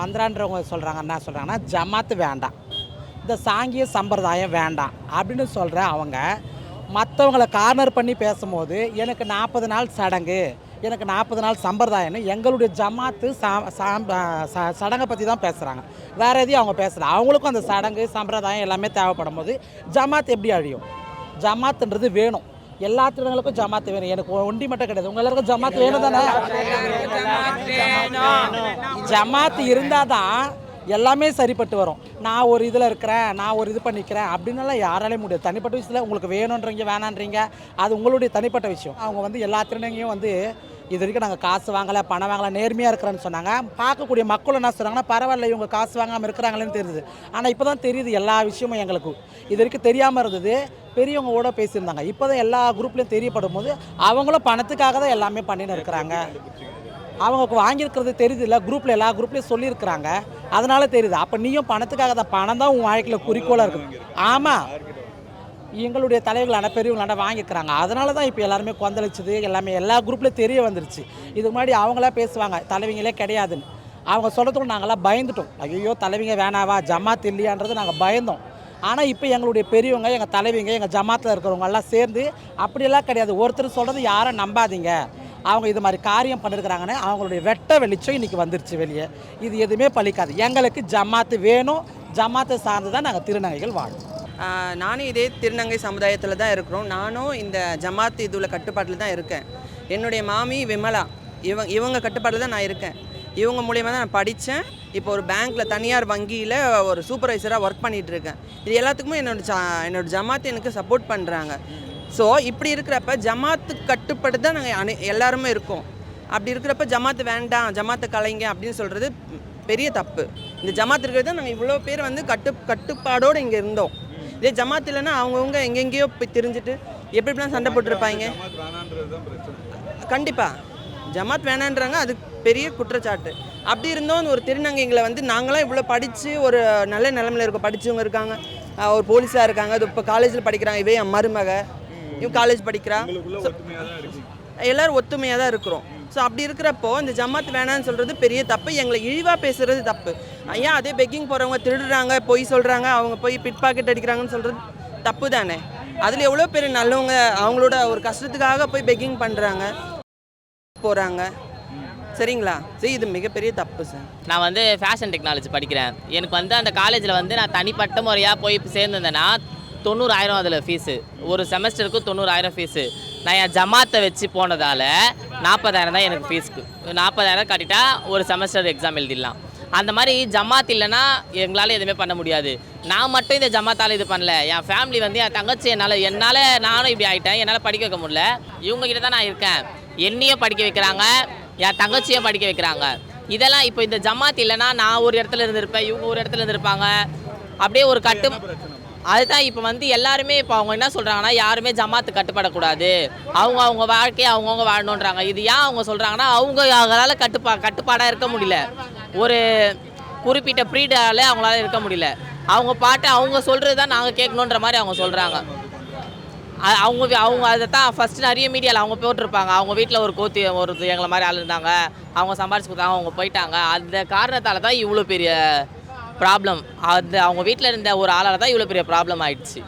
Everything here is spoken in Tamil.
மந்திரான்றவங்க சொல்கிறாங்க என்ன சொல்கிறாங்கன்னா ஜமாத்து வேண்டாம். இந்த சாங்கிய சம்பிரதாயம் வேண்டாம். அப்படின்னு சொல்கிற அவங்க மற்றவங்கள கார்னர் பண்ணி பேசும்போது எனக்கு நாற்பது நாள் சடங்கு எனக்கு நாற்பது நாள் சம்பிரதாயம்னு எங்களுடைய ஜமாத்து சா சடங்கை பற்றி தான் பேசுகிறாங்க வேறு எதையும் அவங்க பேசல. அவங்களுக்கும் அந்த சடங்கு சம்பிரதாயம் எல்லாமே தேவைப்படும் போது ஜமாத் எப்படி அழியும்? ஜமாத்துன்றது வேணும். எல்லா திருடங்களுக்கும் ஜமாத்து வேணும். எனக்கு ஒண்டி மட்டும் கிடையாது. உங்க எல்லாருக்கும் ஜமாத்து வேணும் தானே ஜமாத்து இருந்தால் தான் எல்லாமே சரிப்பட்டு வரும். நான் ஒரு இதில் இருக்கிறேன் நான் ஒரு இது பண்ணிக்கிறேன் அப்படின்னுலாம் யாராலையும் முடியாது. தனிப்பட்ட விஷயத்தில் உங்களுக்கு வேணுன்றீங்க வேணான்றீங்க அது உங்களுடைய தனிப்பட்ட விஷயம். அவங்க வந்து எல்லா திருநங்கையும் வந்து இது வரைக்கும் நாங்கள் காசு வாங்கலை பணம் வாங்கலை நேர்மையாக இருக்கிறேன்னு சொன்னாங்க. பார்க்கக்கூடிய மக்கள் என்ன சொல்கிறாங்கன்னா பரவாயில்ல இவங்க காசு வாங்காமல் இருக்கிறாங்களேன்னு தெரியுது. ஆனால் இப்போ தான் தெரியுது எல்லா விஷயமும் எங்களுக்கு. இது வரைக்கும் தெரியாமல் இருந்தது பெரியவங்க கூட பேசியிருந்தாங்க. இப்போ தான் எல்லா குரூப்லேயும் தெரியப்படும் போது அவங்களும் பணத்துக்காக தான் எல்லாமே பண்ணின்னு இருக்கிறாங்க. அவங்க வாங்கியிருக்கிறது தெரியுது இல்லை குரூப்பில் எல்லா குரூப்லேயும் சொல்லியிருக்கிறாங்க. அதனால தெரியுது. அப்போ நீயும் பணத்துக்காக தான் பணம் தான் உன் வாழ்க்கையில் குறிக்கோளாக இருக்குது ஆமாம் எங்களுடைய தலைவர்களான பெரியவங்களான வாங்கிக்கிறாங்க அதனால தான் இப்போ எல்லாருமே கொந்தளிச்சது. எல்லாமே எல்லா குரூப்லேயும் தெரிய வந்துருச்சு. இதுக்கு முன்னாடி அவங்களா பேசுவாங்க தலைவங்களே கிடையாதுன்னு. அவங்க சொல்கிறதுக்கு நாங்களாம் பயந்துட்டோம். ஐயோ தலைவிங்க வேணாவா? ஜமாத் இல்லையான்றது நாங்கள் பயந்தோம். ஆனால் இப்போ எங்களுடைய பெரியவங்க எங்கள் தலைவிங்க எங்கள் ஜமாத்தில் இருக்கிறவங்க எல்லாம் சேர்ந்து அப்படியெல்லாம் கிடையாது. ஒருத்தர் சொல்கிறது யாரும் நம்பாதீங்க. அவங்க இது மாதிரி காரியம் பண்ணிருக்கிறாங்கன்னு அவங்களுடைய வெட்ட வெளிச்சம் இன்னைக்கு வந்துருச்சு வெளியே. இது எதுவுமே பழிக்காது. எங்களுக்கு ஜமாத்து வேணும். ஜமாத்தை சார்ந்து தான் நாங்கள் திருநங்கைகள் வாழும் நானும் இதே திருநங்கை சமுதாயத்தில் தான் இருக்கிறோம். நானும் இந்த ஜமாத்து இதுல கட்டுப்பாட்டில் தான் இருக்கேன். என்னுடைய மாமி விமலா இவங்க இவங்க கட்டுப்பாட்டில் தான் நான் இருக்கேன். இவங்க மூலியமாக தான் நான் படித்தேன் இப்போ ஒரு பேங்க்கில் தனியார் வங்கியில் ஒரு சூப்பர்வைசராக ஒர்க் பண்ணிகிட்ருக்கேன் இருக்கேன். இது எல்லாத்துக்குமே என்னோட ஜ என்னோடய ஜமாத்து எனக்கு சப்போர்ட் பண்ணுறாங்க ஸோ இப்படி இருக்கிறப்ப ஜமாத்து கட்டுப்பட்டு தான் நாங்கள் அனை எல்லாருமே இருக்கோம். அப்படி இருக்கிறப்ப ஜமாத்து வேண்டாம் ஜமாத்து கலைங்க அப்படின்னு சொல்கிறது பெரிய தப்பு. இந்த ஜமாத் இருக்கிறது தான் நாங்கள் இவ்வளோ பேர் வந்து கட்டு கட்டுப்பாடோடு இங்கே இருந்தோம். இதே ஜமாத் இல்லைன்னா அவங்கவுங்க எங்கெங்கேயோ போய் தெரிஞ்சுட்டு எப்படி எப்படிலாம் சண்டை போட்டிருப்பாங்க? கண்டிப்பாக ஜமாத் வேணான்றாங்க அது பெரிய குற்றச்சாட்டு. அப்படி இருந்தோம் ஒரு திருநங்கைங்களை வந்து நாங்களாம் இவ்வளோ படித்து ஒரு நல்ல நிலமையில இருக்கோம். படித்தவங்க இருக்காங்க ஒரு போலீஸாக இருக்காங்க. அது இப்போ காலேஜில் படிக்கிறாங்க இவே என் மருமக. இவன் காலேஜ் படிக்கிறா So, எல்லாரும் ஒத்துமையாக தான் இருக்கிறோம். ஸோ அப்படி இருக்கிறப்போ இந்த ஜமாத் வேணான்னு சொல்கிறது பெரிய தப்பு. எங்களை இழிவாக பேசுகிறது தப்பு. ஐயா அதே பெக்கிங் போகிறவங்க திருடுறாங்க பொய் சொல்கிறாங்க அவங்க போய் பிட் பாக்கெட் அடிக்கிறாங்கன்னு சொல்கிறது தப்பு தானே? அதில் எவ்வளோ பேர் நல்லவங்க அவங்களோட ஒரு கஷ்டத்துக்காக போய் பெக்கிங் பண்ணுறாங்க போகிறாங்க சரிங்களா? சரி இது மிகப்பெரிய தப்பு சார் நான் வந்து ஃபேஷன் டெக்னாலஜி படிக்கிறேன். எனக்கு வந்து அந்த காலேஜில் வந்து நான் தனிப்பட்ட முறையாக போய் சேர்ந்துருந்தேன்னா தொண்ணூறாயிரம் அதில் ஃபீஸு ஒரு செமஸ்டருக்கு தொண்ணூறாயிரம் ஃபீஸு நான் என் ஜமாத்தை வச்சு போனதால் நாற்பதாயிரம் தான் எனக்கு ஃபீஸ்க்கு நாற்பதாயிரம் கட்டிட்டா ஒரு செமஸ்டர் எக்ஸாம் எழுதிடலாம். அந்த மாதிரி ஜமாத் இல்லைன்னா எங்களால் எதுவுமே பண்ண முடியாது. நான் மட்டும் இந்த ஜமாத்தால் இது பண்ணல. என் ஃபேமிலி வந்து என் தங்கச்சி என்னால் என்னால் நானும் இப்படி ஆகிட்டேன் என்னால் படிக்க வைக்க முடியல. இவங்ககிட்ட தான் நான் இருக்கேன். என்னையும் படிக்க வைக்கிறாங்க. என் தங்கச்சியும் படிக்க வைக்கிறாங்க. இதெல்லாம் இப்போ இந்த ஜமாத் இல்லைன்னா நான் ஒரு இடத்துல இருந்திருப்பேன். இவங்க ஒரு இடத்துல இருந்திருப்பாங்க. அப்படியே ஒரு கட்டு அதுதான் இப்போ வந்து எல்லாருமே இப்போ அவங்க என்ன சொல்கிறாங்கன்னா யாருமே ஜமாத்து கட்டுப்படக்கூடாது. அவங்க அவங்க வாழ்க்கையை அவங்கவுங்க வாழணுன்றாங்க இது ஏன் அவங்க சொல்கிறாங்கன்னா அவங்க அவங்களால கட்டுப்பா கட்டுப்பாடாக இருக்க முடியல. ஒரு குறிப்பிட்ட ப்ரீடாலே அவங்களால இருக்க முடியல. அவங்க பாட்டு அவங்க சொல்கிறது தான் நாங்கள் கேட்கணுன்ற மாதிரி அவங்க சொல்கிறாங்க அவங்க அவங்க அதை தான் ஃபஸ்ட்டு நிறைய மீடியாவில் அவங்க போட்டிருப்பாங்க. அவங்க வீட்டில் ஒரு கோத்தி ஒரு எங்களை மாதிரி ஆள் இருந்தாங்க. அவங்க சம்பாரிச்சு கொடுத்தாங்க அவங்க போயிட்டாங்க. அந்த காரணத்தால் தான் இவ்வளோ பெரிய ப்ராப்ளம் அது அவங்க வீட்டில் இருந்த ஒரு ஆளால் தான் இவ்வளோ பெரிய ப்ராப்ளம் ஆயிடுச்சு.